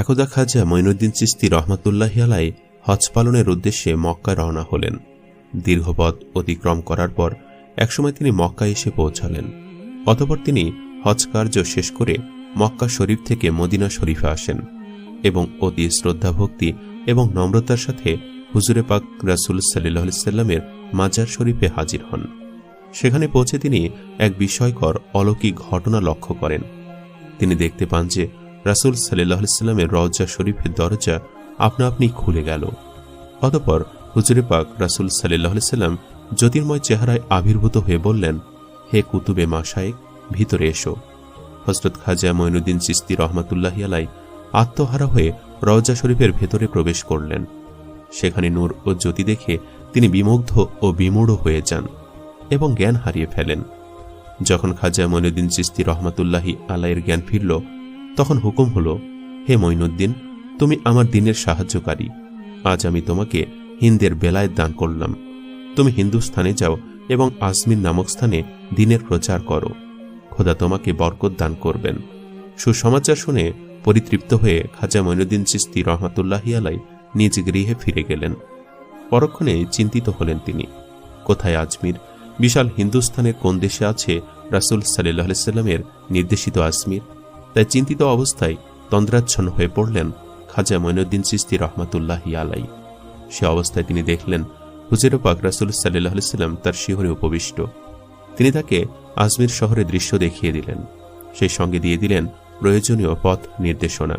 একদা খাজা মঈনুদ্দিন চিস্তি রহমতুল্লাহি আলাই হজ পালনের উদ্দেশ্যে মক্কায় রওনা হলেন। দীর্ঘপথ অতিক্রম করার পর একসময় তিনি মক্কা এসে পৌঁছালেন। অতপর তিনি হজ কার্য শেষ করে মক্কা শরীফ থেকে মদিনা শরীফে আসেন এবং অতি শ্রদ্ধা ভক্তি এবং নম্রতার সাথে হুজুরে পাক রাসুল সাল্লাহ সাল্লামের মাজার শরীফে হাজির হন। সেখানে পৌঁছে তিনি এক বিস্ময়কর অলৌকিক ঘটনা লক্ষ্য করেন। তিনি দেখতে পান যে রাসুল সাল্লাহ সাল্লামের শরীফের দরজা আপনা আপনি খুলে গেল। অতপর হুজুরে পাক রাসুল সাল্লাহ সাল্লাম জ্যোতির্ময় চেহারায় আবির্ভূত হয়ে বললেন, হে কুতুবে মাসায়েক ভিতরে এসো। হজরত খাজা মঈনুদ্দিন চিস্তি রহমাতুল্লাহি আলাই আত্মহারা হয়ে রওজা শরীফের ভেতরে প্রবেশ করলেন। সেখানে নূর ও জ্যোতি দেখে তিনি বিমুগ্ধ ও বিমূঢ় হয়ে যান এবং জ্ঞান হারিয়ে ফেলেন। যখন খাজা মঈনুদ্দিন চিস্তি রহমাতুল্লাহি আলাইয়ের জ্ঞান ফিরল তখন হুকুম হল, হে মঈনুদ্দিন, তুমি আমার দিনের সাহায্যকারী। আজ আমি তোমাকে হিন্দের বেলায় দান করলাম। তুমি হিন্দুস্থানে যাও এবং আজমির নামক স্থানে দিনের প্রচার করো। খোদা তোমাকে বরকত দান করবেন। সুসমাচার শুনে পরিতৃপ্ত হয়ে খাজা মঈনুদ্দিন চিস্তি রহমাতুল্লাহি আলাই নিজ গৃহে ফিরে গেলেন। পরক্ষণে চিন্তিত হলেন তিনি। কোথায় আজমির? বিশাল হিন্দুস্থানের কোন দেশে আছে রাসুল সাল্লাহ সাল্লামের নির্দেশিত আজমির? তাই চিন্তিত অবস্থায় তন্দ্রাচ্ছন্ন হয়ে পড়লেন খাজা মঈনুদ্দিন চিস্তি রহমাতুল্লাহি আলাই সে অবস্থায় তিনি দেখলেন হুজুর পাক রাসুল সাল্লাহ সাল্লাম তার শিহরে উপবিষ্ট। তিনি তাকে আজমির শহরে দৃশ্য দেখিয়ে দিলেন। সেই সঙ্গে দিয়ে দিলেন প্রয়োজনীয় পথ নির্দেশনা।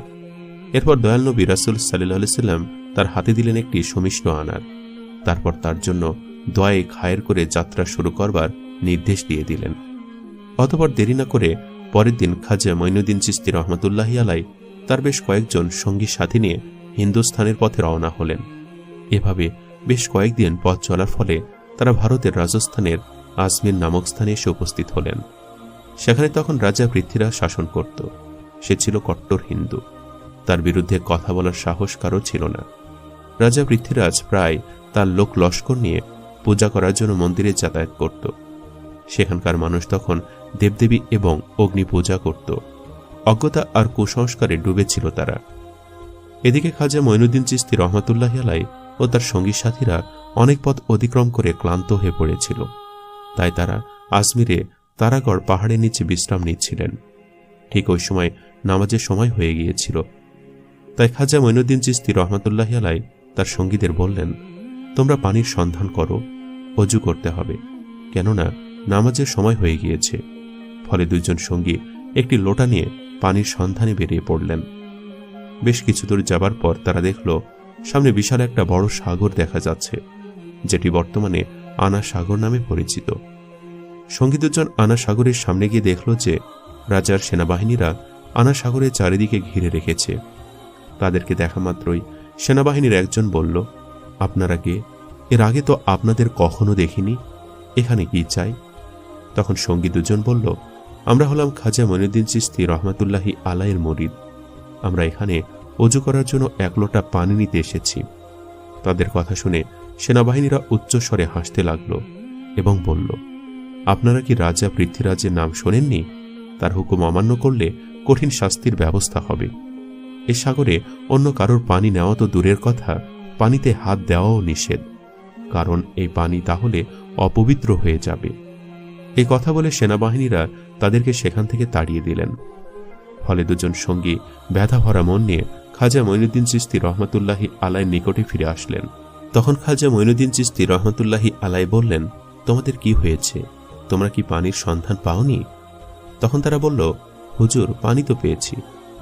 এরপর দয়াল নবী রাসুল সাল্লাহ সাল্লাম তার হাতে দিলেন একটি সমিষ্ণ আনার। তারপর তার জন্য দয়ে খায়ের করে যাত্রা শুরু করবার নির্দেশ দিয়ে দিলেন। অতপর দেরি না করে পরের দিন খাজা মঈনুদ্দিন চিস্তি রহমতুল্লাহি আলাই তার বেশ কয়েকজন সঙ্গী সাথী নিয়ে হিন্দুস্থানের পথে রওনা হলেন। এভাবে বেশ কয়েকদিন পথ চলার ফলে তারা ভারতের রাজস্থানের আজমির নামক স্থানে এসে উপস্থিত হলেন। সেখানে তখন রাজা পৃথ্বীরাজ শাসন করত। সে ছিল কট্টর হিন্দু। তার বিরুদ্ধে কথা বলার সাহস কারও ছিল না। রাজা পৃথ্বীরাজ প্রায় তার লোক লস্কর নিয়ে পূজা করার জন্য মন্দিরে যাতায়াত করত। সেখানকার মানুষ তখন দেবদেবী এবং অগ্নি পূজা করত। অজ্ঞতা আর কুসংস্কারে ডুবেছিল তারা। এদিকে খাজা মঈনুদ্দিন চিস্তি রহমতুল্লাহ আলাই ও তার সঙ্গী সাথীরা অনেক পথ অতিক্রম করে ক্লান্ত হয়ে পড়েছিল। তাই তারা আজমিরে তারাগড় পাহাড়ের নিচে বিশ্রাম নিচ্ছিলেন। ঠিক ওই সময় নামাজের সময় হয়ে গিয়েছিল। তাই খাজা মঈনুদ্দিন চিস্তি রহমতুল্লাহ আলাই তার সঙ্গীদের বললেন, তোমরা পানির সন্ধান করো, অজু করতে হবে। কেননা নামাজের সময় হয়ে গিয়েছে। ফলে দুজন সঙ্গী একটি লোটা নিয়ে পানির সন্ধানে বেরিয়ে পড়লেন। বেশ কিছু দূর যাবার পর তারা দেখল, সামনে বিশাল একটা বড় সাগর দেখা যাচ্ছে, যেটি বর্তমানে আনা সাগর নামে পরিচিত। সঙ্গী দুজন আনা সাগরের সামনে গিয়ে দেখল যে, রাজার সেনাবাহিনীরা আনা সাগরের চারিদিকে ঘিরে রেখেছে। তাদেরকে দেখা মাত্রই সেনাবাহিনীর একজন বলল, আপনারা কে? এর আগে তো আপনাদের কখনো দেখিনি। এখানে কি চাই? তখন সঙ্গী দুজন বলল আমরা হলাম খাজা মঈনুদ্দিন চিস্তি রহমাতুল্লাহি আলাইয়ের মরিদ। আমরা এখানে অজু করার জন্য এক লোটা পানি নিতে এসেছি। তাদের কথা শুনে সেনাবাহিনীরা উচ্চস্বরে হাসতে লাগল এবং বলল, আপনারা কি রাজা পৃথ্বীরাজের নাম শোনেননি? তার হুকুম অমান্য করলে কঠিন শাস্তির ব্যবস্থা হবে। এ সাগরে অন্য কারোর পানি নেওয়া তো দূরের কথা, পানিতে হাত দেওয়াও নিষেধ। কারণ এই পানি তাহলে অপবিত্র হয়ে যাবে। এই কথা বলে সেনাবাহিনীরা তাদেরকে সেখান থেকে তাড়িয়ে দিলেন। ফলে দুজন সঙ্গী ব্যথা ভরা মন নিয়ে খাজা মঈনুদ্দিন চিস্তি রহমতুল্লাহি আলাই নিকটে ফিরে আসলেন। তখন খাজা মঈনুদ্দিন চিস্তি রহমতুল্লাহি আলাই বললেন, তোমাদের কি হয়েছে? তোমরা কি পানির সন্ধান পাওনি? তখন তারা বলল, হুজুর, পানি তো পেয়েছি,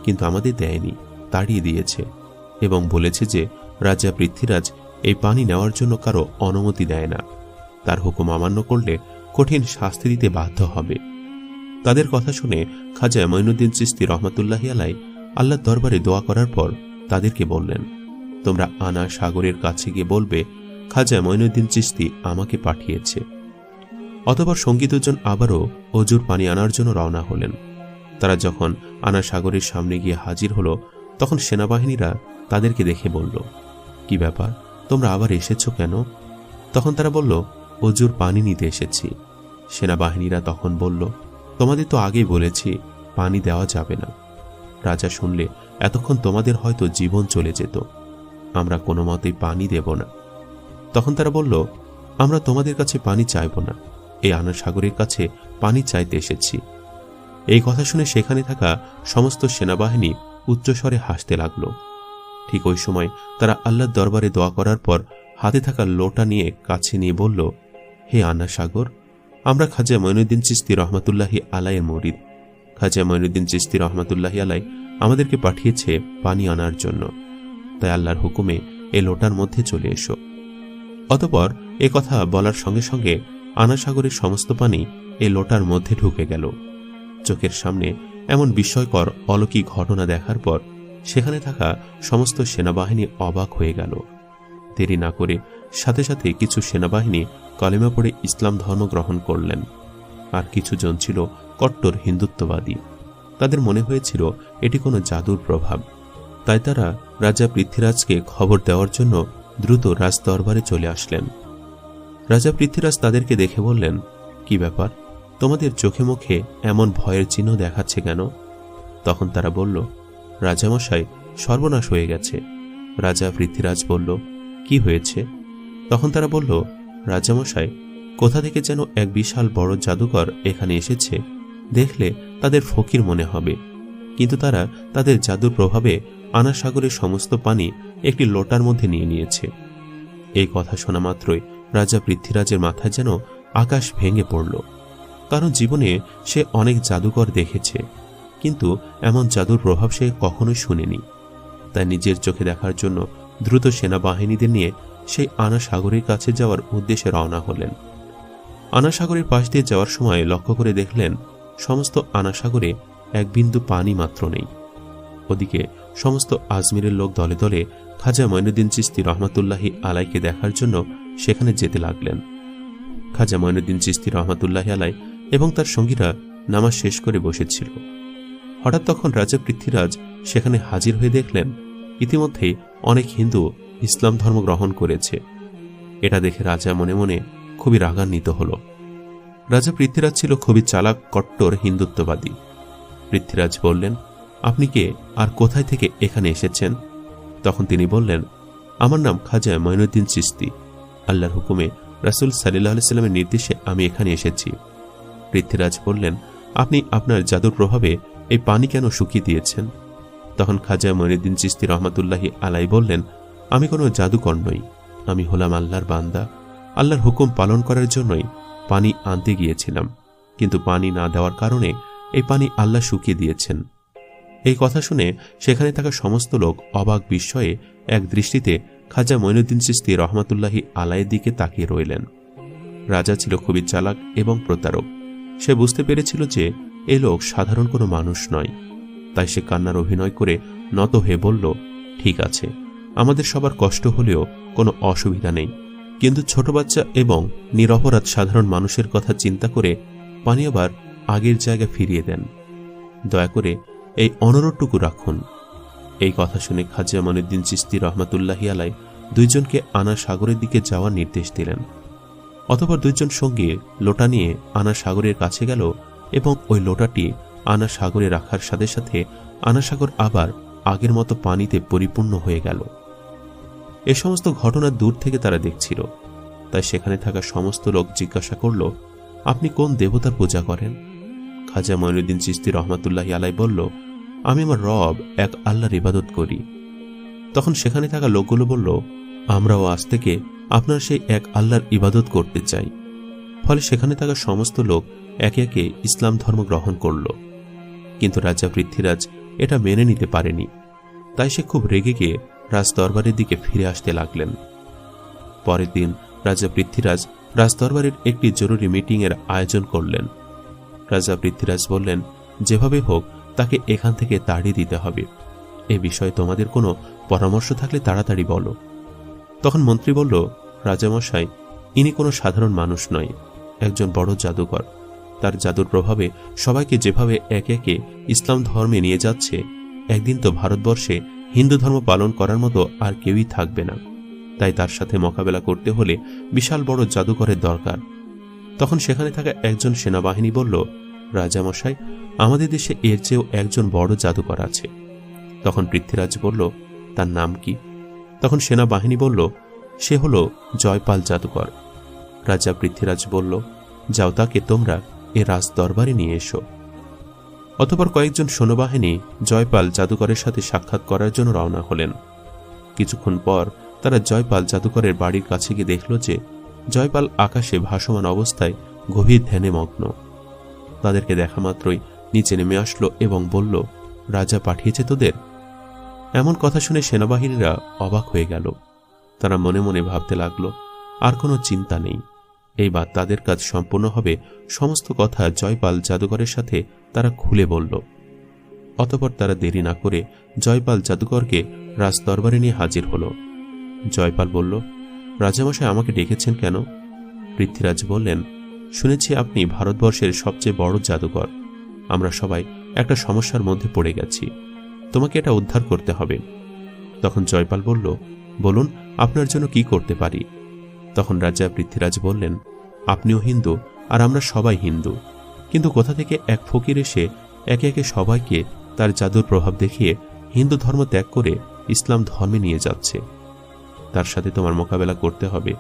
কিন্তু আমাদের দেয়নি, তাড়িয়ে দিয়েছে এবং বলেছে যে রাজা পৃথ্বীরাজ এই পানি নেওয়ার জন্য কারও অনুমতি দেয় না। তার হুকুম অমান্য করলে কঠিন শাস্তি দিতে বাধ্য হবে। তাদের কথা শুনে খাজা মঈনুদ্দিন চিস্তি রহমতুল্লাহি আলাই আল্লাহর দরবারে দোয়া করার পর তাদেরকে বললেন, তোমরা আনা সাগরের কাছে গিয়ে বলবে, খাজা মঈনুদ্দিন চিস্তি আমাকে পাঠিয়েছে। অতবার সঙ্গী দুজন আবারও অজুর পানি আনার জন্য রওনা হলেন। তারা যখন আনা সাগরের সামনে গিয়ে হাজির হলো, তখন সেনাবাহিনীরা তাদেরকে দেখে বলল, কি ব্যাপার? তোমরা আবার এসেছ কেন? তখন তারা বলল অজুর পানি নিতে এসেছি। সেনাবাহিনীরা তখন বলল, তোমাদের তো আগেই বলেছি, পানি দেওয়া যাবে না। রাজা শুনলে, এতক্ষণ তোমাদের হয়তো জীবন চলে যেত। আমরা কোনো মতেই পানি দেব না। তখন তারা বলল, আমরা তোমাদের কাছে পানি চাইব না। এই আনা সাগরের কাছে পানি চাইতে এসেছি। এই কথা শুনে সেখানে থাকা সমস্ত সেনাবাহিনী উচ্চস্বরে হাসতে লাগল। ঠিক ওই সময় তারা আল্লাহর দরবারে দোয়া করার পর হাতে থাকা লোটা নিয়ে কাছে নিয়ে বলল হে আন্না সাগর, আমরা খাজা মঈনুদ্দিন চিস্তি রহমতুল্লাহি আলাইয়ের মরিদ। খাজা মঈনুদ্দিন চিস্তি রহমতুল্লাহি আলাই আমাদেরকে পাঠিয়েছে পানি আনার জন্য। তাই আল্লাহর হুকুমে এ লোটার মধ্যে চলে এসো। অতপর এ কথা বলার সঙ্গে সঙ্গে আনা সাগরের সমস্ত পানি এ লোটার মধ্যে ঢুকে গেল। চোখের সামনে এমন বিস্ময়কর অলৌকিক ঘটনা দেখার পর সেখানে থাকা সমস্ত সেনাবাহিনী অবাক হয়ে গেল। দেরি না করে সাথে সাথে কিছু সেনাবাহিনী কলেমা পড়ে ইসলাম ধর্ম গ্রহণ করলেন। আর কিছু জন ছিল কট্টর হিন্দুত্ববাদী। তাদের মনে হয়েছিল এটি কোনো জাদুর প্রভাব। তাই তারা রাজা পৃথ্বীরাজকে খবর দেওয়ার জন্য দ্রুত রাজদরবারে চলে আসলেন। রাজা পৃথ্বীরাজ তাদেরকে দেখে বললেন, কি ব্যাপার? তোমাদের চোখে মুখে এমন ভয়ের চিহ্ন দেখাচ্ছে কেন? তখন তারা বলল, রাজামশাই, সর্বনাশ হয়ে গেছে। রাজা পৃথ্বীরাজ বলল কি হয়েছে? তখন তারা বলল, রাজামশাই, কোথা থেকে যেন এক বিশাল বড় জাদুকর এখানে এসেছে, দেখলে তাদের ফকির মনে হবে। কিন্তু তারা তাদের জাদুর প্রভাবে আনা সাগরের সমস্ত পানি একটি লোটার মধ্যে নিয়ে নিয়েছে। এই কথা শোনা মাত্রই রাজা পৃথ্বীরাজের মাথায় যেন আকাশ ভেঙে পড়ল। কারণ জীবনে সে অনেক জাদুকর দেখেছে, কিন্তু এমন জাদুর প্রভাব সে কখনোই শুনেনি। তাই নিজের চোখে দেখার জন্য দ্রুত সেনাবাহিনীদের নিয়ে সেই আনা সাগরের কাছে যাওয়ার উদ্দেশ্যে রওনা হলেন। আনা সাগরের পাশ দিয়ে যাওয়ার সময় লক্ষ্য করে দেখলেন সমস্ত আনা সাগরে এক বিন্দু পানি মাত্র নেই। ওদিকে সমস্ত আজমিরের লোক দলে দলে খাজা মঈনুদ্দিন চিস্তি রহমতুল্লাহি আলাইকে দেখার জন্য সেখানে যেতে লাগলেন। খাজা মঈনুদ্দিন চিস্তি রহমতুল্লাহি আলাই এবং তার সঙ্গীরা নামাজ শেষ করে বসেছিল। হঠাৎ তখন রাজা পৃথ্বীরাজ সেখানে হাজির হয়ে দেখলেন ইতিমধ্যেই অনেক হিন্দু ইসলাম ধর্ম গ্রহণ করেছে। এটা দেখে রাজা মনে মনে খুবই রাগান্বিত হল। রাজা পৃথ্বীরাজ ছিল খুবই চালাক, কট্টর, হিন্দুত্ববাদী। পৃথ্বীরাজ বললেন, আপনি কে? আর কোথায় থেকে এখানে এসেছেন? তখন তিনি বললেন, আমার নাম খাজা মঈনুদ্দিন চিস্তি আল্লাহর হুকুমে রাসুল সাল্লাহ সাল্লামের নির্দেশে আমি এখানে এসেছি। পৃথ্বীরাজ বললেন, আপনি আপনার জাদুর প্রভাবে এই পানি কেন শুকিয়ে দিয়েছেন? তখন খাজা মঈনুদ্দিন চিস্তি রহমতুল্লাহি আলাই বললেন, আমি কোনো জাদুকর নই। আমি হলাম আল্লাহর বান্দা। আল্লাহর হুকুম পালন করার জন্যই পানি আনতে গিয়েছিলাম। কিন্তু পানি না দেওয়ার কারণে এই পানি আল্লাহ শুকিয়ে দিয়েছেন। এই কথা শুনে সেখানে থাকা সমস্ত লোক অবাক বিস্ময়ে এক দৃষ্টিতে খাজা মঈনুদ্দিন চিস্তি রহমাতুল্লাহি আলাইয়ের দিকে তাকিয়ে রইলেন। রাজা ছিল খুবই চালাক এবং প্রতারক। সে বুঝতে পেরেছিল যে এ লোক সাধারণ কোনো মানুষ নয়। তাই সে কান্নার অভিনয় করে নত হয়ে বলল, ঠিক আছে, আমাদের সবার কষ্ট হলেও কোনো অসুবিধা নেই। কিন্তু ছোট বাচ্চা এবং নিরপরাধ সাধারণ মানুষের কথা চিন্তা করে পানি আবার আগের জায়গা ফিরিয়ে দেন। দয়া করে এই অনুরোধটুকু রাখুন। এই কথা শুনে খাজা মনুদ্দিন চিস্তি রহমাতুল্লাহি আলাই দুইজনকে আনা সাগরের দিকে যাওয়ার নির্দেশ দিলেন। অতপর দুইজন সঙ্গে লোটা নিয়ে আনা সাগরের কাছে গেল এবং ওই লোটাটি আনা সাগরে রাখার সাথে সাথে আনা সাগর আবার আগের মতো পানিতে পরিপূর্ণ হয়ে গেল। এ সমস্ত ঘটনা দূর থেকে তারা দেখছিল। তাই সেখানে থাকা সমস্ত লোক জিজ্ঞাসা করল, আপনি কোন দেবতার পূজা করেন? খাজা মঈনুদ্দিন চিস্তি রহমাতুল্লাহি আলাই বলল, আমি আমার রব এক আল্লাহর ইবাদত করি। তখন সেখানে থাকা লোকগুলো বলল, আমরাও আজ থেকে আপনার সেই এক আল্লাহর ইবাদত করতে চাই। ফলে সেখানে থাকা সমস্ত লোক একে একে ইসলাম ধর্ম গ্রহণ করল। কিন্তু রাজা পৃথ্বীরাজ এটা মেনে নিতে পারেনি। তাই সে খুব রেগে গিয়ে রাজদরবারের দিকে ফিরে আসতে লাগলেন। পরের দিন রাজা পৃথ্বীরাজ রাজদরবারের একটি জরুরি মিটিংয়ের আয়োজন করলেন। রাজা পৃথ্বীরাজ বললেন, যেভাবে হোক, তাকে এখান থেকে তাড়িয়ে দিতে হবে। এ বিষয়ে তোমাদের কোনো পরামর্শ থাকলে তাড়াতাড়ি বলো। তখন মন্ত্রী বলল, রাজামশাই, ইনি কোনো সাধারণ মানুষ নয়, একজন বড় জাদুকর। তার জাদুর প্রভাবে সবাইকে যেভাবে একে একে ইসলাম ধর্মে নিয়ে যাচ্ছে, একদিন তো ভারতবর্ষে হিন্দু ধর্ম পালন করার মতো আর কেউই থাকবে না। তাই তার সাথে মোকাবেলা করতে হলে বিশাল বড় জাদুকরের দরকার। তখন সেখানে থাকা একজন সেনাবাহিনী বলল, রাজামশাই, আমাদের দেশে এর চেয়েও একজন বড় জাদুকর আছে। তখন পৃথ্বীরাজ বলল, তার নাম কি? তখন সেনাবাহিনী বলল, সে হল জয়পাল জাদুকর। রাজা পৃথ্বীরাজ বলল, যাও তাকে তোমরা এ রাজ দরবারে নিয়ে এসো। অতপর কয়েকজন সৈন্যবাহিনী জয়পাল জাদুকরের সাথে সাক্ষাৎ করার জন্য রওনা হলেন। কিছুক্ষণ পর তারা জয়পাল জাদুকরের বাড়ির কাছে গিয়ে দেখল যে জয়পাল আকাশে ভাসমান অবস্থায় গভীর ধ্যানে মগ্ন। তাদেরকে দেখা মাত্রই নিচে নেমে আসলো এবং বলল, রাজা পাঠিয়েছে তোদের? এমন কথা শুনে সেনাবাহিনীরা অবাক হয়ে গেল। তারা মনে মনে ভাবতে লাগল, আর কোনো চিন্তা নেই। এইবার তাদের কাজ সম্পূর্ণ হবে সমস্ত কথা জয়পাল জাদুঘরের সাথে তারা খুলে বলল। অতপর তারা দেরি না করে জয়পাল জাদুকরকে রাজদরবারে নিয়ে হাজির হল। জয়পাল বলল, রাজামশাই আমাকে ডেকেছেন কেন? পৃথ্বীরাজ বললেন, শুনেছি আপনি ভারতবর্ষের সবচেয়ে বড় জাদুকর আমরা সবাই একটা সমস্যার মধ্যে পড়ে গেছি। তোমাকে এটা উদ্ধার করতে হবে। তখন জয়পাল বলল, বলুন, আপনার জন্য কি করতে পারি? তখন রাজা পৃথ্বীরাজ বললেন, আপনিও হিন্দু, আর আমরা সবাই হিন্দু। কিন্তু কোথা থেকে এক ফকির এসে একে একে সবাইকে তার জাদুর প্রভাব দেখিয়ে হিন্দু ধর্ম ত্যাগ করে ইসলাম ধর্মে নিয়ে যাচ্ছে? তার সাথে তোমার মোকাবেলা করতে হবে।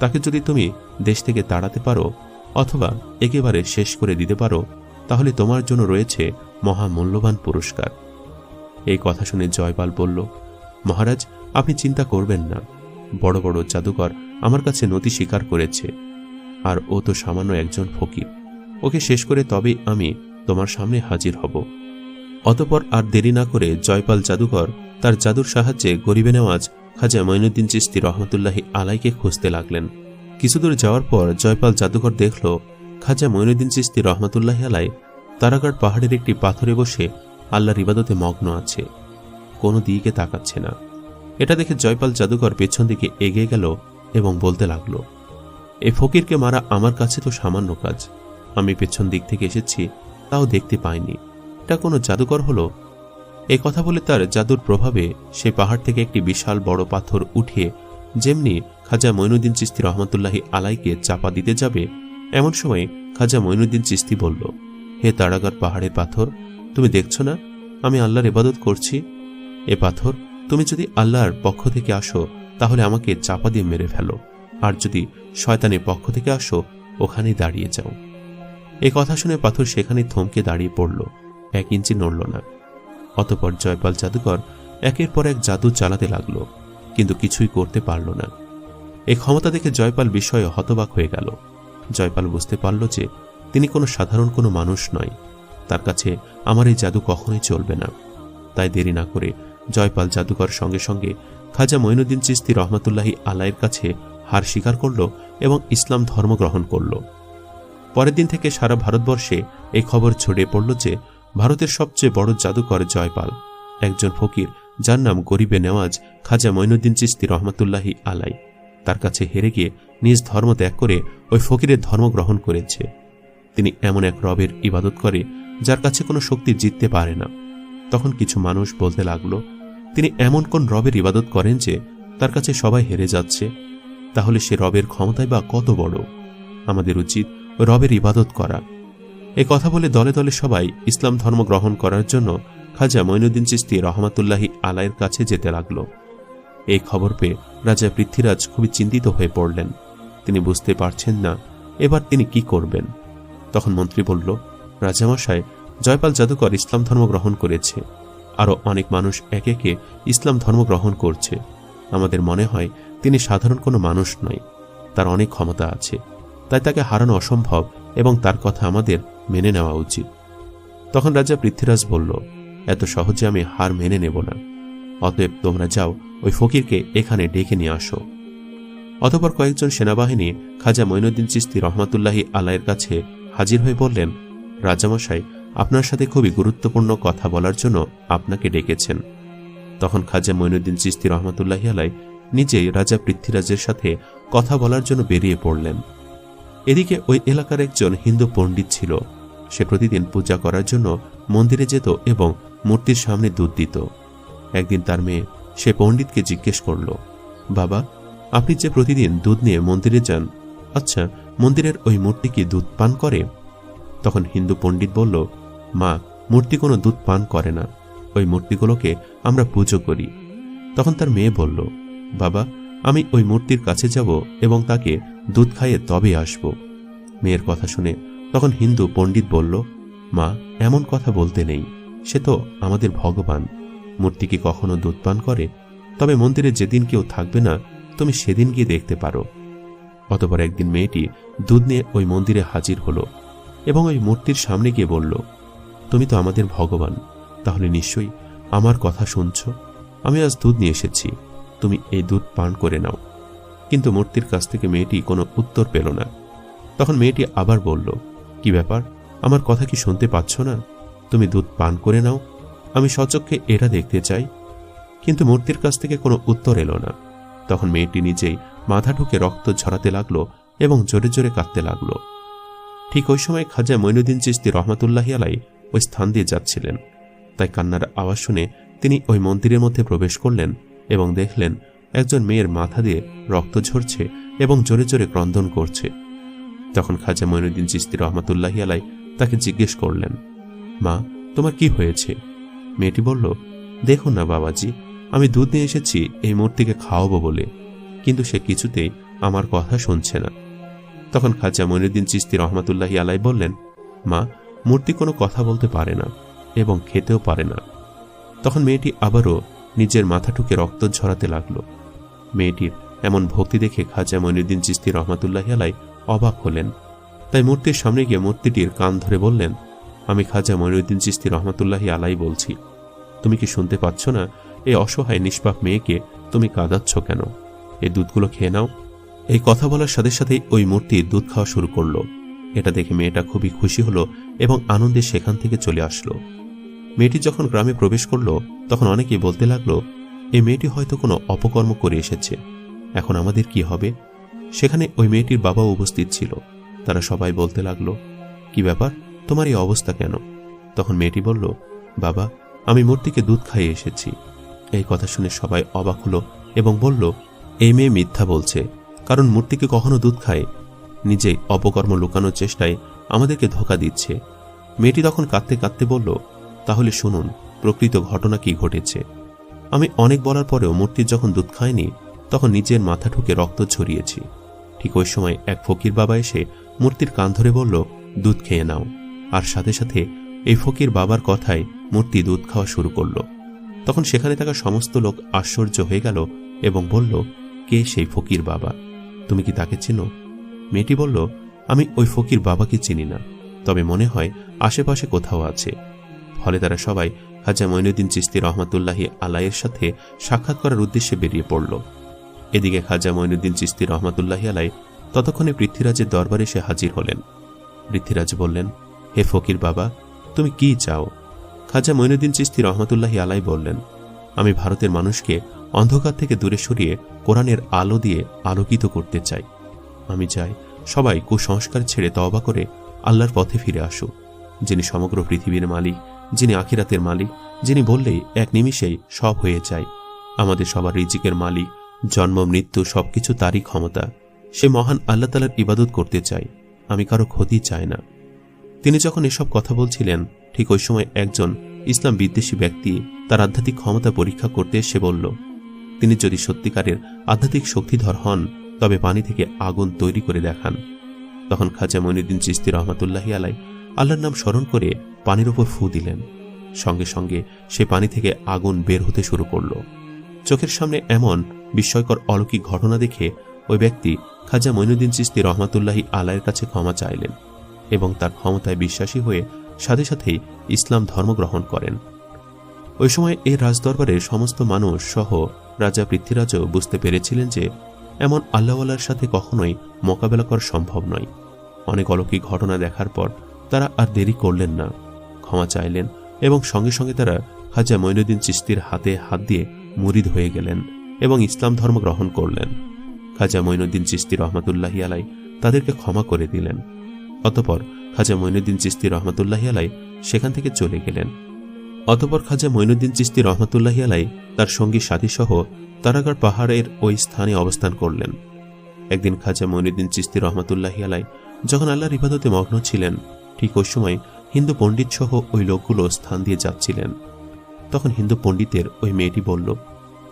তাকে যদি তুমি দেশ থেকে তাড়াতে পারো, অথবা একেবারে শেষ করে দিতে পারো, তাহলে তোমার জন্য রয়েছে মহামূল্যবান পুরস্কার। এই কথা শুনে জয়পাল বলল, মহারাজ, আপনি চিন্তা করবেন না। বড় বড় জাদুকর আমার কাছে নথি স্বীকার করেছে। আর ও তো সামান্য একজন ফকির। ওকে শেষ করে তবেই আমি তোমার সামনে হাজির হব। অতপর আর দেরি না করে জয়পাল জাদুকর তার জাদুর সাহায্যে গরিবে নেওয়াজ খাজা মঈনুদ্দিন চিস্তি রহমতুল্লাহি আলাইকে খুঁজতে লাগলেন। কিছুদূর যাওয়ার পর জয়পাল জাদুকর দেখল খাজা মঈনুদ্দিন চিস্তি রহমতুল্লাহি আলাই তারাগড় পাহাড়ের একটি পাথরে বসে আল্লাহর ইবাদতে মগ্ন আছে। কোনো দিকে তাকাচ্ছে না। এটা দেখে জয়পাল জাদুকর পেছন দিকে এগিয়ে গেল এবং বলতে লাগল, এ ফকিরকে মারা আমার কাছে তো সামান্য কাজ। আমি পেছন দিক থেকে এসেছি, তাও দেখতে পাইনি। এটা কোনো জাদুকর হলো? এই কথা বলে তার জাদুর প্রভাবে সে পাহাড় থেকে একটি বিশাল বড় পাথর উঠিয়ে যেমনি খাজা মঈনুদ্দিন চিস্তি রহমতুল্লাহি আলাইকে চাপা দিতে যাবে, এমন সময় খাজা মঈনুদ্দিন চিস্তি বলল, হে তাড়াগড় পাহাড়ের পাথর, তুমি দেখছ না? আমি আল্লাহর ইবাদত করছি। এ পাথর, তুমি যদি আল্লাহর পক্ষ থেকে আসো তাহলে আমাকে চাপা দিয়ে মেরে ফেলো। আর যদি শয়তানের পক্ষ থেকে আসো, ওখানেই দাঁড়িয়ে যাও। এ কথা শুনে পাথর সেখানে থমকে দাঁড়িয়ে পড়ল। এক ইঞ্চি নড়ল না। অতপর জয়পাল জাদুকর একের পর এক জাদু চালাতে লাগল, কিন্তু কিছুই করতে পারল না। এই ক্ষমতা দেখে জয়পাল বিষয়ে হতবাক হয়ে গেল। জয়পাল বুঝতে পারল যে তিনি কোনো সাধারণ কোনো মানুষ নয়। তার কাছে আমার এই জাদু কখনোই চলবে না। তাই দেরি না করে জয়পাল জাদুকর সঙ্গে সঙ্গে খাজা মঈনুদ্দিন চিস্তি রহমতুল্লাহি আলাইয়ের কাছে হার স্বীকার করল এবং ইসলাম ধর্ম গ্রহণ করল। পরের দিন থেকে সারা ভারতবর্ষে এই খবর ছড়িয়ে পড়ল যে, ভারতের সবচেয়ে বড় জাদুকর জয়পাল, একজন ফকির যার নাম গরিবে নেওয়াজ খাজা মঈনুদ্দিন চিস্তি রহমতুল্লাহি আলাই, তার কাছে হেরে গিয়ে নিজ ধর্ম ত্যাগ করে ওই ফকিরের ধর্ম গ্রহণ করেছে। তিনি এমন এক রবের ইবাদত করে যার কাছে কোনো শক্তি জিততে পারে না। তখন কিছু মানুষ বলতে লাগল তিনি এমন কোন রবের ইবাদত করেন যে তার কাছে সবাই হেরে যাচ্ছে? তাহলে সে রবের ক্ষমতায় বা কত বড়? আমাদের উচিত রবের ইবাদত করা। এ কথা বলে দলে দলে সবাই ইসলাম ধর্ম গ্রহণ করার জন্য খাজা মঈনুদ্দিন চিস্তি রহমাতুল্লাহি আলায়ের কাছে যেতে লাগল। এই খবর পেয়ে রাজা পৃথ্বীরাজ খুবই চিন্তিত হয়ে পড়লেন। তিনি বুঝতে পারছেন না এবার তিনি কি করবেন। তখন মন্ত্রী বলল রাজামশাই জয়পাল জাদুকর ইসলাম ধর্ম গ্রহণ করেছে। আরও অনেক মানুষ একে একে ইসলাম ধর্ম গ্রহণ করছে। আমাদের মনে হয় তিনি সাধারণ কোনো মানুষ নয়, তার অনেক ক্ষমতা আছে। তাই তাকে হারানো অসম্ভব এবং তার কথা আমাদের মেনে নেওয়া উচিত। তখন রাজা পৃথ্বীরাজ বলল, এত সহজে আমি হার মেনে নেব না। অতএব তোমরা যাও, ওই ফকিরকে এখানে ডেকে নিয়ে আসো। অতপর কয়েকজন সেনাবাহিনী খাজা মঈনুদ্দিন চিস্তি রহমাতুল্লাহি আলাইয়ের কাছে হাজির হয়ে বললেন, রাজামশাই আপনার সাথে খুবই গুরুত্বপূর্ণ কথা বলার জন্য আপনাকে ডেকেছেন। তখন খাজা মঈনুদ্দিন চিস্তি রহমতুল্লাহি আলাই নিজেই রাজা পৃথ্বীরাজের সাথে কথা বলার জন্য বেরিয়ে পড়লেন। এদিকে ওই এলাকার একজন হিন্দু পণ্ডিত ছিল। সে প্রতিদিন পূজা করার জন্য মন্দিরে যেত এবং মূর্তির সামনে দুধ দিত। একদিন তার মেয়ে সে পণ্ডিতকে জিজ্ঞেস করল, বাবা, আপনি যে প্রতিদিন দুধ নিয়ে মন্দিরে যান আচ্ছা মন্দিরের ওই মূর্তি কি দুধ পান করে? তখন হিন্দু পণ্ডিত বলল মা, মূর্তি কোনো দুধ পান করে না। ওই মূর্তিগুলোকে আমরা পুজো করি। তখন তার মেয়ে বলল, বাবা, আমি ওই মূর্তির কাছে যাব এবং তাকে দুধ খাইয়ে তবে আসব। মেয়ের কথা শুনে তখন হিন্দু পণ্ডিত বলল, মা, এমন কথা বলতে নেই। সে তো আমাদের ভগবান। মূর্তি কি কখনো দুধ পান করে? তবে মন্দিরে যেদিন কেউ থাকবে না, তুমি সেদিন গিয়ে দেখতে পারো। অতপর একদিন মেয়েটি দুধ নিয়ে ওই মন্দিরে হাজির হলো এবং ওই মূর্তির সামনে গিয়ে বলল তুমি তো আমাদের ভগবান। তাহলে নিশ্চয়ই আমার কথা শুনছ। আমি আজ দুধ নিয়ে এসেছি। তুমি এই দুধ পান করে নাও। কিন্তু মূর্তির কাছ থেকে মেয়েটি কোনো উত্তর পেল না। তখন মেয়েটি আবার বলল, কি ব্যাপার? আমার কথা কি শুনতে পাচ্ছ না? তুমি দুধ পান করে নাও। আমি সচক্ষে এটা দেখতে চাই। কিন্তু মূর্তির কাছ থেকে কোনো উত্তর এলো না। তখন মেয়েটি নিজেই মাথা ঢুকে রক্ত ঝরাতে লাগল এবং জোরে জোরে কাঁদতে লাগল। ঠিক ওই সময় খাজা মইনুদ্দিন চিস্তি রহমাতুল্লাহি আলাই ওই স্থান দিয়ে যাচ্ছিলেন। তাই কান্নার আওয়াজ শুনে তিনি ওই মন্দিরের মধ্যে প্রবেশ করলেন এবং দেখলেন একজন মেয়ের মাথা দিয়ে রক্ত ঝরছে এবং জোরে জোরে ক্রন্দন করছে। তখন খাজা মইনুদ্দিন চিস্তি রহমাতুল্লাহি আলাই তাকে জিজ্ঞেস করলেন, মা, তোমার কি হয়েছে? মেয়েটি বলল দেখুন না বাবাজি, আমি দুধ নিয়ে এসেছি, এই মূর্তিকে খাওয়াবো বলে। কিন্তু সে কিছুতেই আমার কথা শুনছে না। তখন খাজা মইনুদ্দিন চিস্তি রহমাতুল্লাহি আলাই বললেন, মা মূর্তি কোনো কথা বলতে পারে না এবং খেতেও পারে না। তখন মেয়েটি আবারও নিজের মাথা ঠুকে রক্ত ঝরাতে লাগল। মেয়েটির এমন ভক্তি দেখে খাজা মইনুদ্দিন চিস্তি রহমাতুল্লাহি আলাই অবাক হলেন। তাই মূর্তির সামনে গিয়ে মূর্তিটির কান ধরে বললেন, আমি খাজা মইনুদ্দিন চিস্তি রহমাতুল্লাহি আলাই বলছি, তুমি কি শুনতে পাচ্ছ না এই অসহায় নিষ্পাপ মেয়েকে তুমি কাঁদাচ্ছ কেন? এই দুধগুলো খেয়ে নাও। এই কথা বলার সাথে সাথেই ওই মূর্তি দুধ খাওয়া শুরু করল। এটা দেখে মেয়েটা খুবই খুশি হলো এবং আনন্দে সেখান থেকে চলে আসলো। মেয়েটি যখন গ্রামে প্রবেশ করল, তখন অনেকেই বলতে লাগল, এই মেয়েটি হয়তো কোনো অপকর্ম করে এসেছে। এখন আমাদের কি হবে? সেখানে ওই মেয়েটির বাবাও উপস্থিত ছিল। তারা সবাই বলতে লাগল, কি ব্যাপার? তোমার এই অবস্থা কেন? তখন মেয়েটি বলল, বাবা, আমি মূর্তিকে দুধ খাইয়ে এসেছি। এই কথা শুনে সবাই অবাক হলো এবং বলল, এই মেয়ে মিথ্যা বলছে। কারণ মূর্তিকে কখনো দুধ খায় নিজেই অপকর্ম লুকানোর চেষ্টায় আমাদেরকে ধোকা দিচ্ছে। মেয়েটি তখন কাঁদতে কাঁদতে বলল, তাহলে শুনুন, প্রকৃত ঘটনা কি ঘটেছে? আমি অনেক বলার পরেও মূর্তির যখন দুধ খায়নি তখন নিজের মাথা ঠুকে রক্ত ছড়িয়েছি ঠিক ওই সময় এক ফকির বাবা এসে মূর্তির কান ধরে বলল, দুধ খেয়ে নাও। আর সাথে সাথে এই ফকির বাবার কথায় মূর্তি দুধ খাওয়া শুরু করল। তখন সেখানে থাকা সমস্ত লোক আশ্চর্য হয়ে গেল এবং বলল, কে সেই ফকির বাবা? তুমি কি তাকে চিনো? মেয়েটি বলল, আমি ওই ফকির বাবাকে চিনি না, তবে মনে হয় আশেপাশে কোথাও আছে। ফলে তারা সবাই খাজা মঈনুদ্দিন চিস্তি রহমাতুল্লাহি আলাইয়ের সাথে সাক্ষাৎ করার উদ্দেশ্যে বেরিয়ে পড়ল। এদিকে খাজা মঈনুদ্দিন চিস্তি রহমাতুল্লাহি আলাই ততক্ষণে পৃথ্বীরাজের দরবারে এসে হাজির হলেন। পৃথ্বীরাজ বললেন, হে ফকির বাবা, তুমি কি চাও? খাজা মঈনুদ্দিন চিস্তি রহমাতুল্লাহি আলাই বললেন, আমি ভারতের মানুষকে অন্ধকার থেকে দূরে সরিয়ে কোরআনের আলো দিয়ে আলোকিত করতে চাই। আমি চাই সবাই কুসংস্কার ছেড়ে তবা করে আল্লাহর পথে ফিরে আসুক। যিনি সমগ্র পৃথিবীর মালিক, যিনি আখিরাতের মালিক, যিনি বললেই এক নিমিষেই সব হয়ে যায়। আমাদের সবার রিজিকের মালিক, জন্ম, মৃত্যু সবকিছু তারই ক্ষমতা। সে মহান আল্লাহ তালার ইবাদত করতে চাই আমি কারও ক্ষতি চাই না। তিনি যখন এসব কথা বলছিলেন, ঠিক ওই সময় একজন ইসলাম বিদ্বেষী ব্যক্তি তার আধ্যাত্মিক ক্ষমতা পরীক্ষা করতে এসে বলল তিনি যদি সত্যিকারের আধ্যাত্মিক শক্তিধর হন, তবে পানি থেকে আগুন তৈরি করে দেখান। তখন খাজা মইনুদ্দিন চিস্তি রহমাতুল্লাহি আলাই আল্লাহর নাম স্মরণ করে পানির ওপর ফু দিলেন। সঙ্গে সঙ্গে সে পানি থেকে আগুন বের হতে শুরু করল। চোখের সামনে এমন বিস্ময়কর অলৌকিক ঘটনা দেখে ওই ব্যক্তি খাজা মইনুদ্দিন চিস্তি রহমাতুল্লাহি আলাইয়ের কাছে ক্ষমা চাইলেন এবং তার ক্ষমতায় বিশ্বাসী হয়ে সাথে সাথেই ইসলাম ধর্ম গ্রহণ করেন। ওই সময় এই রাজদরবারের সমস্ত মানুষ সহ রাজা পৃথ্বীরাজও বুঝতে পেরেছিলেন যে এমন আল্লাহওয়ালার সাথে কখনোই মোকাবেলা করা সম্ভব নয়। অনেক অলৌকিক ঘটনা দেখার পর তারা আর দেরি করলেন না। ক্ষমা চাইলেন এবং সঙ্গে সঙ্গে তারা খাজা মঈনুদ্দিন চিস্তির হাতে হাত দিয়ে মুরিদ হয়ে গেলেন এবং ইসলাম ধর্ম গ্রহণ করলেন। খাজা মঈনুদ্দিন চিস্তি রহমতুল্লাহি আলাই তাদেরকে ক্ষমা করে দিলেন। অতপর খাজা মঈনুদ্দিন চিস্তি রহমতুল্লাহি আলাই সেখান থেকে চলে গেলেন। অতপর খাজা মঈনুদ্দিন চিস্তি রহমতুল্লাহি আলাই তার সঙ্গী সাথীসহ তারাগড় পাহাড়ের ওই স্থানে অবস্থান করলেন। একদিন খাজা মঈনুদ্দিন চিস্তি রহমতুল্লাহি আলাই যখন আল্লাহর ইবাদতে মগ্ন ছিলেন, ঠিক ওই সময় হিন্দু পণ্ডিত সহ ওই লোকগুলো স্থান দিয়ে যাচ্ছিলেন। তখন হিন্দু পণ্ডিতের ওই মেয়েটি বলল,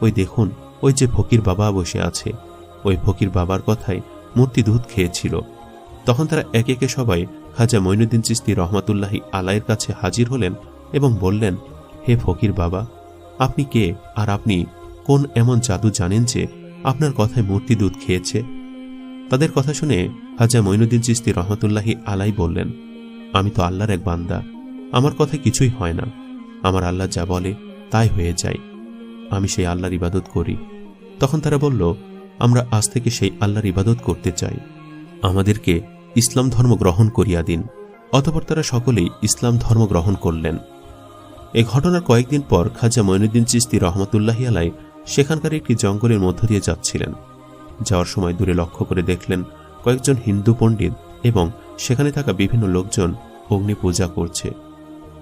ওই দেখুন, ওই যে ফকির বাবা বসে আছে। ওই ফকির বাবার কথায় মূর্তি দুধ খেয়েছিল। তখন তারা একে একে সবাই খাজা মঈনুদ্দিন চিস্তি রহমাতুল্লাহি আলাইয়ের কাছে হাজির হলেন এবং বললেন, হে ফকির বাবা আপনি কে আর আপনি কোন এমন জাদু জানেন যে আপনার কথায় মূর্তি দুধ খেয়েছে? তাদের কথা শুনে হাজা মঈনুদ্দিন চিস্তি রহমতুল্লাহি আলাই বললেন, আমি তো আল্লাহর এক বান্দা। আমার কথায় কিছুই হয় না। আমার আল্লাহ যা বলে, তাই হয়ে যায়। আমি সেই আল্লাহর ইবাদত করি। তখন তারা বলল, আমরা আজ থেকে সেই আল্লাহর ইবাদত করতে চাই। আমাদেরকে ইসলাম ধর্ম গ্রহণ করিয়া দিন। অতপর তারা সকলেই ইসলাম ধর্ম গ্রহণ করলেন। এ ঘটনার কয়েকদিন পর খাজা মঈনুদ্দিন চিস্তি রহমতুল্লাহি আলাই সেখানকার একটি জঙ্গলের মধ্য দিয়ে যাচ্ছিলেন। যাওয়ার সময় দূরে লক্ষ্য করে দেখলেন কয়েকজন হিন্দু পণ্ডিত এবং সেখানে থাকা বিভিন্ন লোকজন অগ্নি পূজা করছে।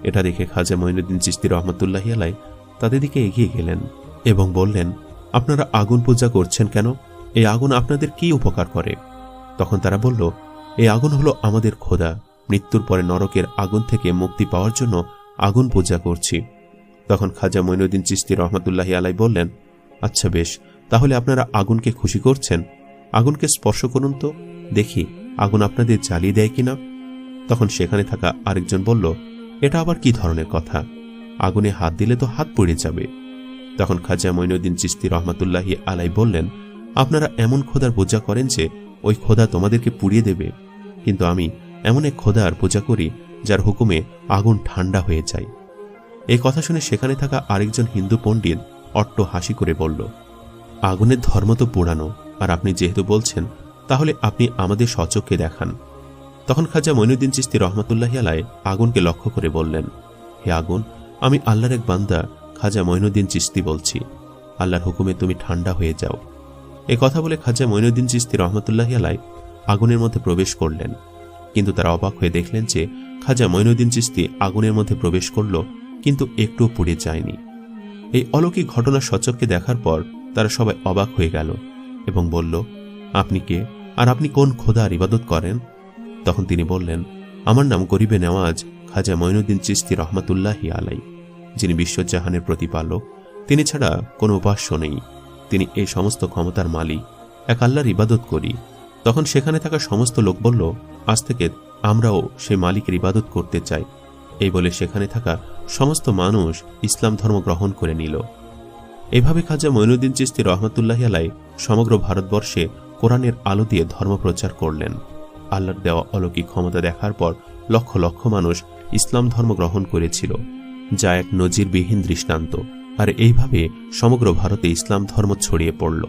এটা দেখে খাজা মঈনুদ্দিন চিস্তি রহমতুল্লাহি আলাই তাদের দিকে এগিয়ে গেলেন এবং বললেন, আপনারা আগুন পূজা করছেন কেন? এই আগুন আপনাদের কি উপকার করে? তখন তারা বলল, এই আগুন হলো আমাদের খোদা। মৃত্যুর পরে নরকের আগুন থেকে মুক্তি পাওয়ার জন্য আগুন পূজা করছি। তখন খাজা মঈনুদ্দিন চিস্তি রহমতুল্লাহি আলাই বললেন আচ্ছা বেশ, তাহলে আপনারা আগুনকে খুশি করছেন? আগুনকে স্পর্শ করুন তো, দেখি আগুন আপনাদের জ্বালিয়ে দেয় কিনা? তখন সেখানে থাকা আরেকজন বলল, এটা আবার কি ধরনের কথা? আগুনে হাত দিলে তো হাত পড়ে যাবে। তখন খাজা মঈনুদ্দিন চিস্তি রহমতুল্লাহি আলাই বললেন, আপনারা এমন খোদার পূজা করেন যে, ওই খোদা তোমাদেরকে পুড়িয়ে দেবে। কিন্তু আমি এমন এক খোদার পূজা করি যার হুকুমে আগুন ঠান্ডা হয়ে যায়। এই কথা শুনে সেখানে থাকা আরেকজন হিন্দু পণ্ডিত অট্ট হাসি করে বলল, আগুনের ধর্ম তো পোড়ানো আর আপনি যেহেতু বলছেন, তাহলে আপনি আমাদের সচক্ষে দেখান। তখন খাজা মঈনুদ্দিন চিস্তি রহমতুল্লাহ আলাই আগুনকে লক্ষ্য করে বললেন, হে আগুন, আমি আল্লাহর এক বান্দা খাজা মঈনুদ্দিন চিস্তি বলছি। আল্লাহর হুকুমে তুমি ঠান্ডা হয়ে যাও। এ কথা বলে খাজা মঈনুদ্দিন চিস্তি রহমতুল্লাহ আলাই আগুনের মধ্যে প্রবেশ করলেন। কিন্তু তারা অবাক হয়ে দেখলেন যে খাজা মঈনুদ্দিন চিস্তি আগুনের মধ্যে প্রবেশ করল, কিন্তু একটুও পুড়ে যায়নি। এই অলৌকিক ঘটনা সচককে দেখার পর তারা সবাই অবাক হয়ে গেল এবং বলল, আপনি কে? আর আপনি কোন খোদার ইবাদত করেন? তখন তিনি বললেন, আমার নাম গরিবে নেওয়াজ খাজা মঈনুদ্দিন চিস্তি রহমতুল্লাহি আলাই যিনি বিশ্বজাহানের প্রতিপালক, তিনি ছাড়া কোনো উপাস্য নেই। তিনি এই সমস্ত ক্ষমতার মালিক। এক আল্লাহর ইবাদত করি। তখন সেখানে থাকা সমস্ত লোক বলল আজ থেকে আমরাও সেই মালিকের ইবাদত করতে চাই। এই বলে সেখানে থাকা সমস্ত মানুষ ইসলাম ধর্ম গ্রহণ করে নিল। এভাবে খাজা মঈনুদ্দিন চিস্তি রহমতুল্লাহ আলাই সমগ্র ভারতবর্ষে কোরআনের আলো দিয়ে ধর্ম প্রচার করলেন। আল্লাহর দেওয়া অলৌকিক ক্ষমতা দেখার পর লক্ষ লক্ষ মানুষ ইসলাম ধর্ম গ্রহণ করেছিল, যা এক নজিরবিহীন দৃষ্টান্ত। আর এইভাবে সমগ্র ভারতে ইসলাম ধর্ম ছড়িয়ে পড়ল।